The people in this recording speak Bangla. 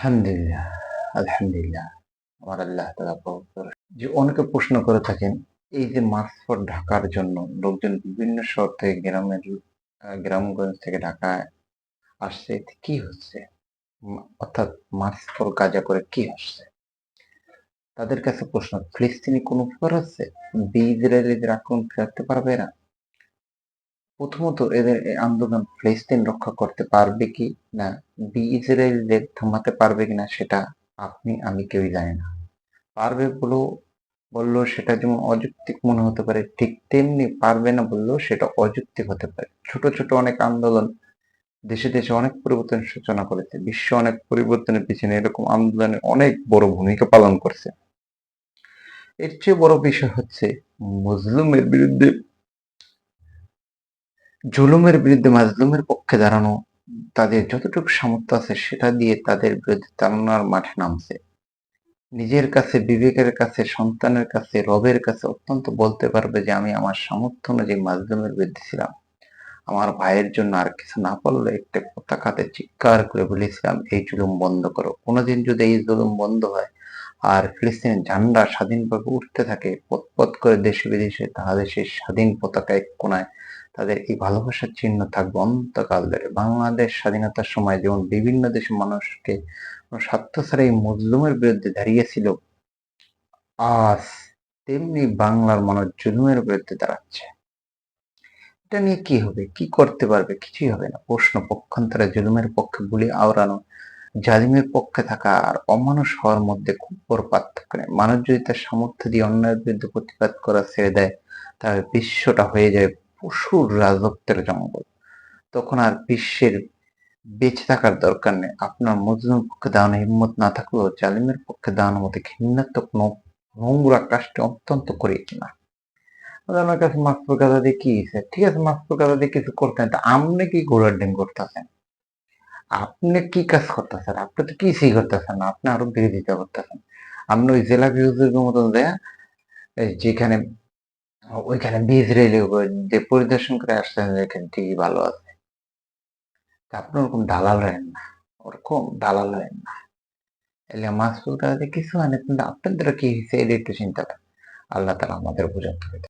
আলহামদুলিল্লাহ আলহামদুলিল্লাহ। আমার আল্লাহ যে অনেকে প্রশ্ন করে থাকেন, এই যে মাস্কফট ঢাকার জন্য লোকজন বিভিন্ন শহর থেকে গ্রামের গ্রামগঞ্জ থেকে ঢাকায় আসছে কি হচ্ছে? অর্থাৎ মাস্কফট গাজা করে কি আসছে তাদের কাছে প্রশ্ন, ফিলিস্তিনি কোন উপকার হচ্ছে? বি ইসরায়েলিদের আক্রমণ ফেরাতে পারবে না প্রথমত এদের আন্দোলন ফিলিস্তিন রক্ষা করতে পারবে কি না? বি ইসরায়েলদের থামাতে পারবে কিনা সেটা আপনি, আমি কেউই জানি না। পারবে বলেও বললেও সেটা যেমন অযৌক্তিক মনে হতে পারে, ঠিক তেমনি পারবে না বললেও সেটা অযৌক্তিক হতে পারে। ছোট ছোট অনেক আন্দোলন দেশে দেশে অনেক পরিবর্তনের সূচনা করেছে। বিশ্ব অনেক পরিবর্তনের পিছনে এরকম আন্দোলনে অনেক বড় ভূমিকা পালন করছে। এর চেয়ে বড় বিষয় হচ্ছে, মুসলিমের বিরুদ্ধে জুলুমের বিরুদ্ধে মাজলুমের পক্ষে দাঁড়ানো তাদের যতটুকু সামর্থ্য আছে সেটা দিয়ে তাদের বিরুদ্ধে দাঁড়ানোর মাঠে নামছে। নিজের কাছে, বিবেকের কাছে, সন্তানের কাছে, রবের কাছে অত্যন্ত বলতে পারবে যে, আমি আমার সামর্থ্য অনুযায়ী মাজলুমের বিরুদ্ধে ছিলাম। আমার ভাইয়ের জন্য আর কিছু না পারলে একটা পতাকাতে চিৎকার করে বলেছিলাম, এই জুলুম বন্ধ করো। কোনোদিন যদি এই জুলুম বন্ধ হয় আর ফিলিস্তিনের ঝান্ডা স্বাধীনভাবে উঠতে থাকে, পথ করে দেশে বিদেশে তাহলে সেই স্বাধীন পতাকা এক কোনায় তাদের এই ভালোবাসার চিহ্ন থাকবে অন্তকাল ধরে। বাংলাদেশ স্বাধীনতার সময় যেমন বিভিন্ন দেশের মানুষকে স্বার্থ ছাড়া এই মজলুমের বিরুদ্ধে দাঁড়িয়েছিল, আজ তেমনি বাংলার মানুষ জুলুমের বিরুদ্ধে দাঁড়াচ্ছে। এটা নিয়ে কি হবে? কি করতে পারবে? কিছুই হবে না। প্রশ্ন, পক্ষান্তরে জুলুমের পক্ষে গুলি আওড়ানো, জালিমের পক্ষে থাকা আর অমানুষ হওয়ার মধ্যে খুব বড় পার্থক্য নেই। মানুষ যদি তার সামর্থ্য দিয়ে অন্যায়ের বিরুদ্ধে প্রতিবাদ করা ছেড়ে দেয়, তাহলে বিশ্বটা হয়ে যায় পশুর রাজত্বের জঙ্গল। তখন আর বিশ্বের বেঁচে থাকার দরকার নেই। আপনার মজলুমের পক্ষে দাঁড়ানো হিম্মত না থাকলেও জালিমের পক্ষে দাঁড়ানোর মধ্যে ঘৃণাত্মক ন- নোংরা কাজটি অত্যন্ত করে কিনা আমার কাছে মাস্টার কাদা দিয়ে কি ঠিক আছে মাস্টার কাদা দিয়ে কিছু করতেন তা আপনি কি ঘোড়ার ডিম করতেছেন? আপনি কি কাজ করতেছেন? আপনি তো কিছুই করতেছেন না। আপনি আরও বিরোধিতা করতেছেন। আপনি ওই জেলা বিরোধীদের মতন দেয়া যেখানে ওইখানে ইসরায়েলি যে পরিদর্শন করে আসছেন এখানে, ঠিকই ভালো আছে। আপনি ওরকম দালাল রেন না, ওরকম দালাল রেন না। এলে মাসুদ কিছু আনে, কিন্তু আপনাদের কি হিসেবে একটু চিন্তা করেন। আল্লাহ তালা আমাদের হবে